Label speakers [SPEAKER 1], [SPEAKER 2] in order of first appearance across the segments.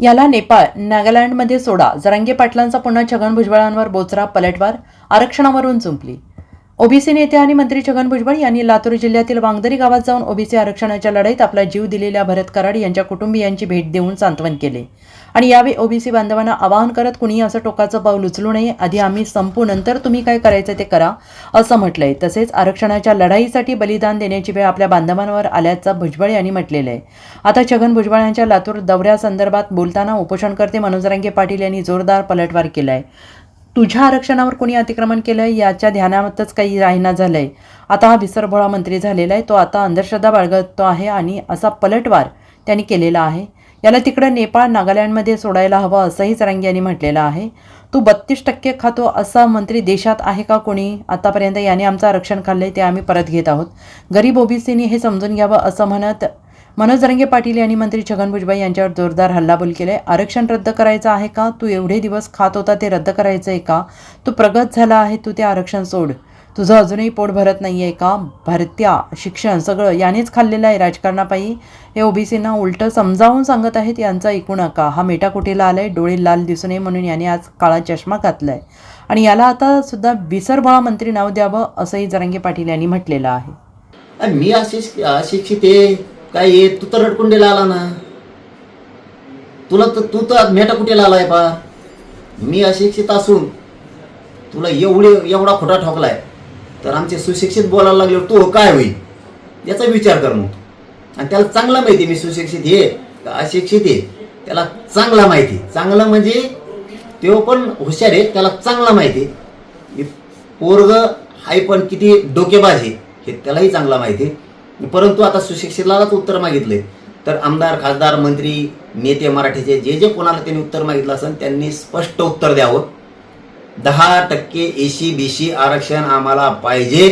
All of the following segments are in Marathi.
[SPEAKER 1] याला नेपाळ नागालँडमध्ये सोडा. जरांगे पाटलांचा पुन्हा छगन भुजबळांवर बोचरा पलटवार आरक्षणावरून चुंपली. ओबीसी नेते आणि मंत्री छगन भुजबळ यांनी लातूर जिल्ह्यातील वांगदरी गावात जाऊन ओबीसी आरक्षणाच्या लढाईत आपला जीव दिलेल्या भरत कराड यांच्या कुटुंबियांची भेट देऊन सांत्वन केले. आणि यावेळी ओबीसी बांधवांना आवाहन करत कुणी असं टोकाचं पाऊल उचलू नये. आधी आम्ही संपू. नंतर तुम्ही काय करायचं ते करा असं म्हटलंय. तसेच आरक्षणाच्या लढाईसाठी बलिदान देण्याची वेळ आपल्या बांधवांवर आल्याचं भुजबळ यांनी म्हटलेलं आहे. आता छगन भुजबळ यांच्या लातूर दौऱ्यासंदर्भात बोलताना उपोषणकर्ते मनोजरंगे पाटील यांनी जोरदार पलटवार केलाय. तुझ्या आरक्षणावर कोणी अतिक्रमण केलंय याच्या ध्यानातच काही राहिना झालंय. आता हा विसरभोळा मंत्री झालेला आहे तो आता अंधश्रद्धा बाळगतो आहे आणि असा पलटवार त्यांनी केलेला आहे. याला तिकडं नेपाळ नागालँडमध्ये सोडायला हवं असंही चरंगी यांनी म्हटलेलं आहे. तू बत्तीस टक्के खातो असा मंत्री देशात आहे का कोणी? आतापर्यंत याने आमचं आरक्षण खाल्लंय ते आम्ही परत घेत आहोत. गरीब ओबीसीनी हे समजून घ्यावं असं म्हणत मनोज रंगे पाटील यांनी मंत्री छगन भुजबळ यांच्यावर जोरदार हल्लाबोल केलाय. आरक्षण रद्द करायचं आहे का? तू एवढे दिवस खात होता ते रद्द करायचं आहे का? तू प्रगत झाला आहे तू ते आरक्षण सोड. तुझं अजूनही पोट भरत नाही आहे का? भरत्या शिक्षण सगळं यानेच खाल्लेलं आहे राजकारणापायी. हे ओबीसींना उलटं समजावून सांगत आहेत यांचा ऐकू नका. हा मेटाकुटीला आलाय डोळे लाल दिसू नये म्हणून याने आज काळा चष्मा घातलाय. आणि याला आता सुद्धा विसरभोळा मंत्री नाव द्यावं असंही जरंगे पाटील यांनी म्हटलेलं आहे.
[SPEAKER 2] मी अशिक्षित आहे. काय ये तू तर रडकुंडीला आला ना तुला तर तू तर मेटा कुठे आलाय पा मी अशिक्षित असून तुला एवढे एवढा खोटा ठोकलाय तर आमचे सुशिक्षित बोलायला लागल्यावर तू काय होईल याचा विचार कर मग आणि त्याला चांगला माहिती आहे मी सुशिक्षित हे का अशिक्षित आहे त्याला चांगला माहिती आहे. चांगलं म्हणजे तो पण हुशार आहे त्याला चांगला माहिती आहे. पोरग हाय पण किती डोकेबाज आहे हे त्यालाही चांगला माहिती आहे. परंतु आता सुशिक्षितलाच उत्तर मागितले. तर आमदार खासदार मंत्री नेते मराठीचे जे जे कोणाला त्यांनी उत्तर मागितलं असेल त्यांनी स्पष्ट उत्तर द्यावं. दहा टक्के एसी बीसी आरक्षण आम्हाला पाहिजे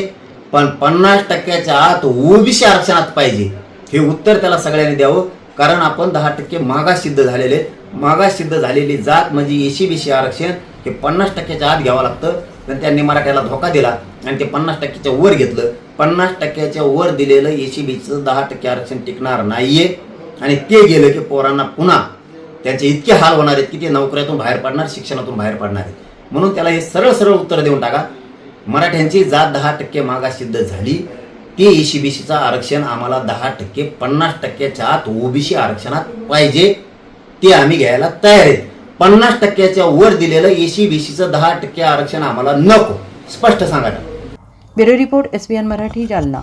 [SPEAKER 2] पण पन्नास टक्क्याच्या आत ओबीसी आरक्षणात पाहिजे. हे उत्तर त्याला सगळ्यांनी द्यावं. कारण आपण दहा टक्के मागास सिद्ध झालेले मागास सिद्ध झालेली जात म्हणजे एसी बीसी आरक्षण हे पन्नास टक्क्याच्या आत घ्यावं लागतं. तर त्यांनी मराठ्याला धोका दिला आणि ते पन्नास टक्क्याच्या वर घेतलं. पन्नास टक्क्याच्या वर दिलेलं एसी बीचं दहा टक्के आरक्षण टिकणार नाहीये. आणि ते गेलं की पोरांना पुन्हा त्यांचे इतके हाल होणार आहेत की ते नोकऱ्यातून बाहेर पडणार शिक्षणातून बाहेर पडणार आहेत. म्हणून त्याला हे सरळ सरळ उत्तर देऊन टाका. मराठ्यांची जात दहा टक्के मागास सिद्ध झाली. ते एसी बीसीचं आरक्षण आम्हाला दहा टक्के पन्नास टक्क्याच्या आत ओबीसी आरक्षणात पाहिजे. ते आम्ही घ्यायला तयार आहेत. पन्नास टक्क्याच्या वर दिलेलं एसी बीसीचं दहा टक्के आरक्षण आम्हाला नको. स्पष्ट सांगा.
[SPEAKER 1] Bureau report S Marathi Jalna.